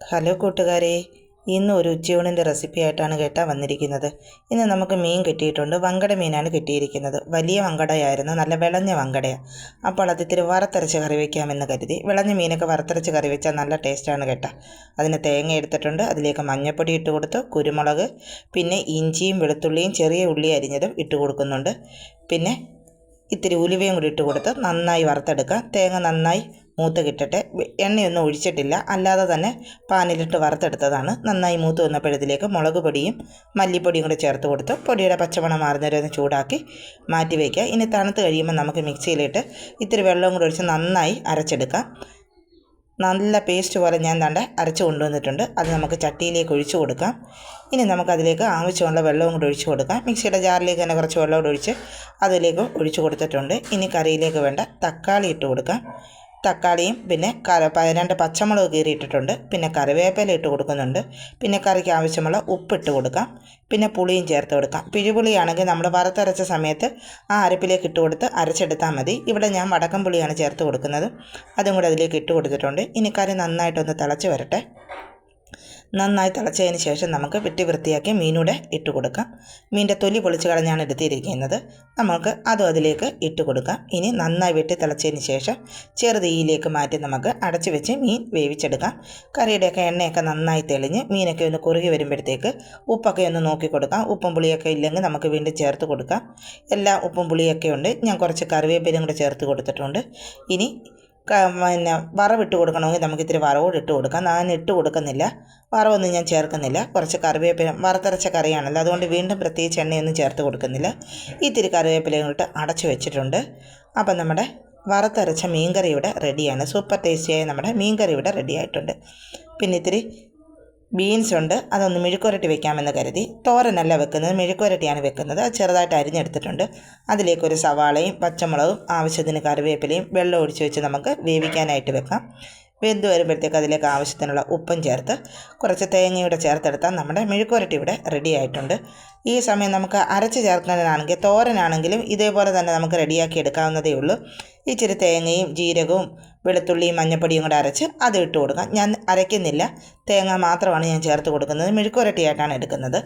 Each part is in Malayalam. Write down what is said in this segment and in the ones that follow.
ഹലോ കൂട്ടുകാരെ ഇന്ന് ഒരു ഉച്ചയൂണിന്റെ റെസിപ്പി ആയിട്ടാണ് കേട്ടാ വന്നിരിക്കുന്നത്. ഇന്ന് നമുക്ക് മീൻ കിട്ടിയിട്ടുണ്ട്. വങ്കട മീനാണ് കിട്ടിയിരിക്കുന്നത്. വലിയ വങ്കടയായിരുന്നു. നല്ല വിളഞ്ഞ വങ്കടയാണ് അപ്പോൾ അത് ഇത്തിരി വറുത്തരച്ച് കറി വയ്ക്കാമെന്ന് കരുതി. വിളഞ്ഞ മീനൊക്കെ വറുത്തരച്ച് കറി വെച്ചാൽ നല്ല ടേസ്റ്റാണ് കേട്ടാ. അതിന് തേങ്ങ എടുത്തിട്ടുണ്ട്. അതിലേക്ക് മഞ്ഞപ്പൊടി ഇട്ട് കൊടുത്തു. കുരുമുളക് പിന്നെ ഇഞ്ചിയും വെളുത്തുള്ളിയും ചെറിയ ഉള്ളി അരിഞ്ഞതും ഇട്ട് കൊടുക്കുന്നുണ്ട്. പിന്നെ ഇത്തിരി ഉലുവയും കൂടി ഇട്ട് കൊടുത്ത് നന്നായി വറുത്തെടുക്കുക തേങ്ങ നന്നായി മൂത്ത് കിട്ടട്ടെ എണ്ണയൊന്നും ഒഴിച്ചിട്ടില്ല. അല്ലാതെ തന്നെ പാനിലിട്ട് വറുത്തെടുത്തതാണ്. നന്നായി മൂത്ത് വന്നപ്പോഴത്തിലേക്ക് മുളക് പൊടിയും മല്ലിപ്പൊടിയും കൂടെ ചേർത്ത് കൊടുത്ത് പൊടിയുടെ പച്ചമണം മാറുന്നവരെ ഒന്ന് ചൂടാക്കി മാറ്റി വയ്ക്കുക ഇനി തണുത്ത് കഴിയുമ്പോൾ നമുക്ക് മിക്സിയിലിട്ട് ഇത്തിരി വെള്ളവും കൂടെ ഒഴിച്ച് നന്നായി അരച്ചെടുക്കാം. നല്ല പേസ്റ്റ് പോലെ ഞാൻ തണ്ട അരച്ച് കൊണ്ടുവന്നിട്ടുണ്ട്. അത് നമുക്ക് ചട്ടിയിലേക്ക് ഒഴിച്ച് കൊടുക്കാം. ഇനി നമുക്കതിലേക്ക് ആവശ്യമുള്ള വെള്ളവും കൂടി ഒഴിച്ച് കൊടുക്കാം. മിക്സിയുടെ ജാറിലേക്ക് തന്നെ കുറച്ച് വെള്ളം കൂടി ഒഴിച്ച് അതിലേക്ക് ഒഴിച്ചു കൊടുത്തിട്ടുണ്ട്. ഇനി കറിയിലേക്ക് വേണ്ട തക്കാളി ഇട്ട് കൊടുക്കാം. തക്കാളിയും പിന്നെ കര രണ്ട് പച്ചമുളക് കീറിയിട്ടിട്ടുണ്ട്. പിന്നെ കറിവേപ്പില ഇട്ട് കൊടുക്കുന്നുണ്ട്. പിന്നെ കറിക്ക് ആവശ്യമുള്ള ഉപ്പിട്ട് കൊടുക്കാം. പിന്നെ പുളിയും ചേർത്ത് കൊടുക്കാം. പിഴിപുളിയാണെങ്കിൽ നമ്മൾ വറുത്തരച്ച സമയത്ത് ആ അരപ്പിലേക്ക് ഇട്ട് കൊടുത്ത് അരച്ചെടുത്താൽ മതി. ഇവിടെ ഞാൻ വടക്കം പുളിയാണ് ചേർത്ത് കൊടുക്കുന്നത്. അതും കൂടെ അതിലേക്ക് ഇട്ട് കൊടുത്തിട്ടുണ്ട്. ഇനി കറി നന്നായിട്ടൊന്ന് തിളച്ച് വരട്ടെ. നന്നായി തിളച്ചതിന് ശേഷം നമുക്ക് വെട്ടി വൃത്തിയാക്കി മീനൂടെ ഇട്ട് കൊടുക്കാം. മീന്റെ തൊലി പൊളിച്ച് കളഞ്ഞാണ് എടുത്തിരിക്കുന്നത്. നമുക്ക് അതും അതിലേക്ക് ഇട്ട് കൊടുക്കാം. ഇനി നന്നായി വെട്ടി തിളച്ചതിന് ശേഷം ചെറുതീയിലേക്ക് മാറ്റി നമുക്ക് അടച്ചു വെച്ച് മീൻ വേവിച്ചെടുക്കാം. കറിയുടെയൊക്കെ എണ്ണയൊക്കെ നന്നായി തെളിഞ്ഞ് മീനൊക്കെ ഒന്ന് കുറുകി വരുമ്പോഴത്തേക്ക് ഉപ്പൊക്കെ ഒന്ന് നോക്കി കൊടുക്കാം. ഉപ്പും പുളിയൊക്കെ ഇല്ലെങ്കിൽ നമുക്ക് വീണ്ടും ചേർത്ത് കൊടുക്കാം. എല്ലാ ഉപ്പും പുളിയൊക്കെ ഉണ്ട്. ഞാൻ കുറച്ച് കറിവേപ്പിലും കൂടെ ചേർത്ത് കൊടുത്തിട്ടുണ്ട്. ഇനി പിന്നെ വറവിട്ട് കൊടുക്കണമെങ്കിൽ നമുക്ക് ഇത്തിരി വറവോട് ഇട്ട് കൊടുക്കാം. ഞാൻ ഇട്ട് കൊടുക്കുന്നില്ല. വറവൊന്നും ഞാൻ ചേർക്കുന്നില്ല. കുറച്ച് കറിവേപ്പില വറുത്തരച്ച കറിയാണല്ലോ. അതുകൊണ്ട് വീണ്ടും പ്രത്യേകിച്ച് എണ്ണയൊന്നും ചേർത്ത് കൊടുക്കുന്നില്ല. ഇത്തിരി കറിവേപ്പിലയും ഇട്ട് അടച്ചു വെച്ചിട്ടുണ്ട്. അപ്പം നമ്മുടെ വറുത്തരച്ച മീൻകറി ഇവിടെ റെഡിയാണ് സൂപ്പർ ടേസ്റ്റിയായ നമ്മുടെ മീൻകറി ഇവിടെ റെഡി ആയിട്ടുണ്ട്. പിന്നെ ഇത്തിരി ബീൻസ് ഉണ്ട്. അതൊന്ന് മെഴുക്കുരട്ടി വെക്കാമെന്ന് കരുതി. തോരനല്ല വെക്കുന്നത്. മെഴുക്കുരട്ടിയാണ് വെക്കുന്നത്. ചെറുതായിട്ട് അരിഞ്ഞെടുത്തിട്ടുണ്ട്. അതിലേക്കൊരു സവാളയും പച്ചമുളകും ആവശ്യത്തിന് കറിവേപ്പിലയും വെള്ളം ഒഴിച്ച് വെച്ച് നമുക്ക് വേവിക്കാനായിട്ട് വെക്കാം. വെന്ത് വരുമ്പോഴത്തേക്ക് അതിലേക്ക് ആവശ്യത്തിനുള്ള ഉപ്പും ചേർത്ത് കുറച്ച് തേങ്ങയുടെ ചേർത്തെടുത്താൽ നമ്മുടെ മെഴുക്കുരട്ടി ഇവിടെ റെഡി ആയിട്ടുണ്ട്. ഈ സമയം നമുക്ക് അരച്ച് ചേർക്കുന്നതിനാണെങ്കിൽ തോരനാണെങ്കിലും ഇതേപോലെ തന്നെ നമുക്ക് റെഡിയാക്കി എടുക്കാവുന്നതേ ഉള്ളൂ. ഇച്ചിരി തേങ്ങയും ജീരകവും വെളുത്തുള്ളിയും മഞ്ഞപ്പൊടിയും കൂടെ അരച്ച് അത് ഇട്ട് കൊടുക്കാം. ഞാൻ അരയ്ക്കുന്നില്ല. തേങ്ങ മാത്രമാണ് ഞാൻ ചേർത്ത് കൊടുക്കുന്നത്. മെഴുക്കുരട്ടിയായിട്ടാണ് എടുക്കുന്നത്.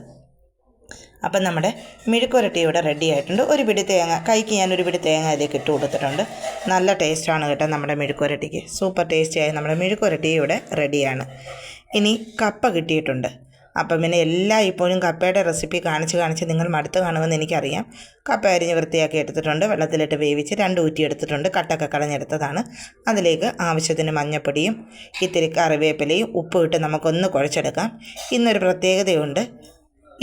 അപ്പം നമ്മുടെ മെഴുക്കുരട്ടി ഇവിടെ റെഡി ആയിട്ടുണ്ട്. ഒരു പിടി തേങ്ങ കൈക്ക് ഞാൻ ഒരു പിടി തേങ്ങ അതിലേക്ക് ഇട്ട് കൊടുത്തിട്ടുണ്ട്. നല്ല ടേസ്റ്റാണ് കേട്ടോ നമ്മുടെ മെഴുക്കുരട്ടിക്ക് സൂപ്പർ ടേസ്റ്റിയായ നമ്മുടെ മെഴുക്കുരട്ടി ഇവിടെ റെഡിയാണ്. ഇനി കപ്പ കിട്ടിയിട്ടുണ്ട്. അപ്പം പിന്നെ എല്ലാ ഇപ്പോഴും കപ്പയുടെ റെസിപ്പി കാണിച്ച് കാണിച്ച് നിങ്ങൾ മടുത്ത് കാണുമെന്ന് എനിക്കറിയാം. കപ്പ അരിഞ്ഞ് വൃത്തിയാക്കി എടുത്തിട്ടുണ്ട്. വെള്ളത്തിലിട്ട് വേവിച്ച് രണ്ട് ഊറ്റി എടുത്തിട്ടുണ്ട്. കട്ടൊക്കെ കളഞ്ഞെടുത്തതാണ്. അതിലേക്ക് ആവശ്യത്തിന് മഞ്ഞപ്പൊടിയും ഇത്തിരി കറിവേപ്പിലയും ഉപ്പ് ഇട്ട് നമുക്കൊന്ന് കുഴച്ചെടുക്കാം. ഇന്നൊരു പ്രത്യേകതയുണ്ട്.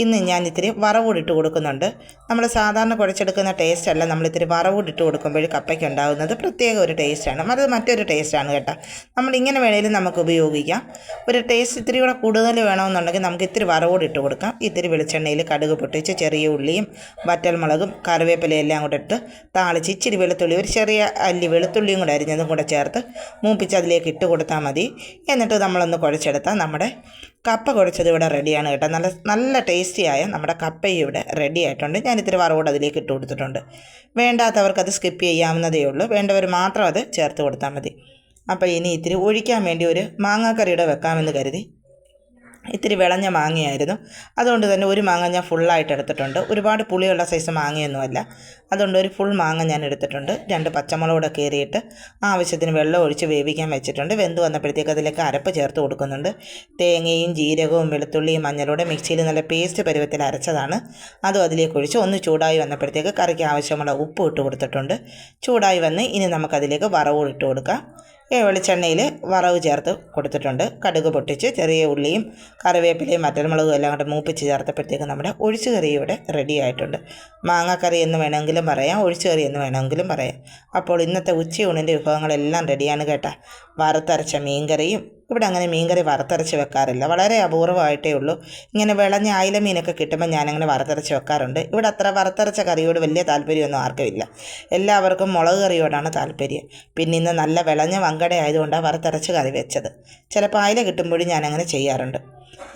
ഇന്ന് ഞാൻ ഇത്തിരി വറവൂടിട്ട് കൊടുക്കുന്നുണ്ട്. നമ്മൾ സാധാരണ കുഴച്ചെടുക്കുന്ന ടേസ്റ്റ് അല്ല. നമ്മൾ ഇത്തിരി വറവൂടിട്ട് കൊടുക്കുമ്പോൾ കപ്പയ്ക്ക് ഉണ്ടാകുന്നത് പ്രത്യേക ഒരു ടേസ്റ്റാണ് അത് മറ്റൊരു ടേസ്റ്റാണ് കേട്ടോ. നമ്മൾ ഇങ്ങനെ വേണേലും നമുക്ക് ഉപയോഗിക്കാം. ഒരു ടേസ്റ്റ് ഇത്തിരി കൂടെ കൂടുതൽ വേണമെന്നുണ്ടെങ്കിൽ നമുക്ക് ഇത്തിരി വറവൂടിട്ട് കൊടുക്കാം. ഇത്തിരി വെളിച്ചെണ്ണയിൽ കടുക് പൊട്ടിച്ച് ചെറിയ ഉള്ളിയും വറ്റൽമുളകും കറിവേപ്പിലയും എല്ലാം കൂടെ ഇട്ട് താളിച്ച് ഇച്ചിരി വെളുത്തുള്ളി ഒരു ചെറിയ അല്ലി വെളുത്തുള്ളിയും കൂടെ അരിഞ്ഞതും കൂടെ ചേർത്ത് മൂപ്പിച്ച് അതിലേക്ക് ഇട്ട് കൊടുത്താൽ മതി. എന്നിട്ട് നമ്മളൊന്ന് കുഴച്ചെടുത്താൽ നമ്മുടെ കപ്പ കുഴച്ചത് ഇവിടെ റെഡിയാണ് കേട്ടോ. നല്ല നല്ല ടേസ്റ്റിയായ നമ്മുടെ കപ്പയും ഇവിടെ റെഡി ആയിട്ടുണ്ട്. ഞാൻ ഇത്തിരി വറവോട് അതിലേക്ക് ഇട്ട് കൊടുത്തിട്ടുണ്ട്. വേണ്ടാത്തവർക്ക് അത് സ്കിപ്പ് ചെയ്യാവുന്നതേ ഉള്ളൂ. വേണ്ടവർ മാത്രം അത് ചേർത്ത് കൊടുത്താൽ മതി. അപ്പോൾ ഇനി ഇത്തിരി ഒഴിക്കാൻ വേണ്ടി ഒരു മാങ്ങാക്കറിയുടെ വെക്കാമെന്ന് കരുതി ഇത്തിരി വിളഞ്ഞ മാങ്ങയായിരുന്നു. അതുകൊണ്ട് തന്നെ ഒരു മാങ്ങ ഞാൻ ഫുള്ളായിട്ട് എടുത്തിട്ടുണ്ട്. ഒരുപാട് പുളിയുള്ള സൈസ് മാങ്ങയൊന്നുമല്ല. അതുകൊണ്ട് ഒരു ഫുൾ മാങ്ങ ഞാൻ എടുത്തിട്ടുണ്ട്. രണ്ട് പച്ചമുളകൂടെ കീറിയിട്ട് ആവശ്യത്തിന് വെള്ളം ഒഴിച്ച് വേവിക്കാൻ വെച്ചിട്ടുണ്ട്. വെന്ത് വന്നപ്പോഴത്തേക്ക് അതിലേക്ക് അരപ്പ് ചേർത്ത് കൊടുക്കുന്നുണ്ട്. തേങ്ങയും ജീരകവും വെളുത്തുള്ളിയും മഞ്ഞളൂടെ മിക്സിയിൽ നല്ല പേസ്റ്റ് പരുവത്തിൽ അരച്ചതാണ്. അതും അതിലേക്ക് ഒഴിച്ച് ഒന്ന് ചൂടായി വന്നപ്പോഴത്തേക്ക് കറിക്ക് ആവശ്യമുള്ള ഉപ്പ് ഇട്ട് കൊടുത്തിട്ടുണ്ട്. ചൂടായി വന്ന് ഇനി നമുക്കതിലേക്ക് വറവും ഇട്ട് കൊടുക്കാം. വെളിച്ചെണ്ണയിൽ വറവ് ചേർത്ത് കൊടുത്തിട്ടുണ്ട്. കടുക് പൊട്ടിച്ച് ചെറിയ ഉള്ളിയും കറിവേപ്പിലയും മറ്റൽമുളകും എല്ലാം കൂടെ മൂപ്പിച്ച് ചേർത്തപ്പോഴത്തേക്ക് നമ്മുടെ ഒഴിച്ചു കറി ഇവിടെ റെഡി ആയിട്ടുണ്ട്. മാങ്ങാക്കറി എന്ന് വേണമെങ്കിലും പറയാം ഒഴിച്ചു കറി എന്ന് വേണമെങ്കിലും പറയാം. അപ്പോൾ ഇന്നത്തെ ഉച്ചയൂണിന്റെ വിഭവങ്ങളെല്ലാം റെഡിയാണ് കേട്ടാ. വറുത്തരച്ച മീൻകറിയും ഇവിടെ അങ്ങനെ മീൻകറി വറുത്തരച്ച് വെക്കാറില്ല. വളരെ അപൂർവമായിട്ടേ ഉള്ളൂ. ഇങ്ങനെ വിളഞ്ഞ അയില മീനൊക്കെ കിട്ടുമ്പോൾ ഞാനങ്ങനെ വറുത്തരച്ച് വെക്കാറുണ്ട്. ഇവിടെ അത്ര വറുത്തരച്ച കറിയോട് വലിയ താല്പര്യമൊന്നും ആർക്കുമില്ല. എല്ലാവർക്കും മുളക് കറിയോടാണ് താല്പര്യം. പിന്നെ ഇന്ന് നല്ല വിളഞ്ഞ വങ്കട ആയതുകൊണ്ടാണ് വറുത്തരച്ച് കറി വെച്ചത്. ചിലപ്പോൾ അയില കിട്ടുമ്പോഴും ഞാനങ്ങനെ ചെയ്യാറുണ്ട്.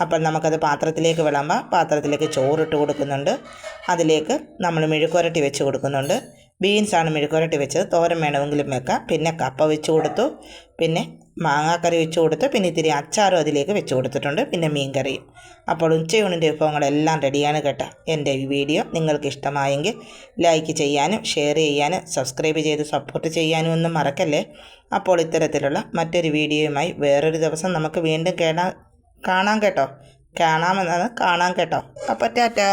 അപ്പോൾ നമുക്കത് പാത്രത്തിലേക്ക് വിളമ്പാം. പാത്രത്തിലേക്ക് ചോറിട്ട് കൊടുക്കുന്നുണ്ട്. അതിലേക്ക് നമ്മൾ മെഴുക്കുരട്ടി വെച്ച് കൊടുക്കുന്നുണ്ട്. ബീൻസാണ് മെഴുക്കുരട്ടി വെച്ചത്. തോരൻ വേണമെങ്കിലും വെക്കാം. പിന്നെ കപ്പ വെച്ച് കൊടുത്തു. പിന്നെ മാങ്ങാക്കറി വെച്ച് കൊടുത്ത് പിന്നെ ഇത്തിരി അച്ചാറും അതിലേക്ക് വെച്ച് കൊടുത്തിട്ടുണ്ട്. പിന്നെ മീൻകറിയും. അപ്പോൾ ഉച്ചയൂണിന്റെ വിഭവങ്ങളെല്ലാം റെഡിയാണ് കേട്ടോ എന്റെ ഈ വീഡിയോ. നിങ്ങൾക്ക് ഇഷ്ടമായെങ്കിൽ ലൈക്ക് ചെയ്യാനും ഷെയർ ചെയ്യാനും സബ്സ്ക്രൈബ് ചെയ്ത് സപ്പോർട്ട് ചെയ്യാനും ഒന്നും മറക്കല്ലേ? അപ്പോൾ ഇത്തരത്തിലുള്ള മറ്റൊരു വീഡിയോയുമായി വേറൊരു ദിവസം നമുക്ക് വീണ്ടും കേടാ കാണാം കേട്ടോ. കാണാമെന്നാണ് കാണാം കേട്ടോ. അപ്പോൾ ടാറ്റാ.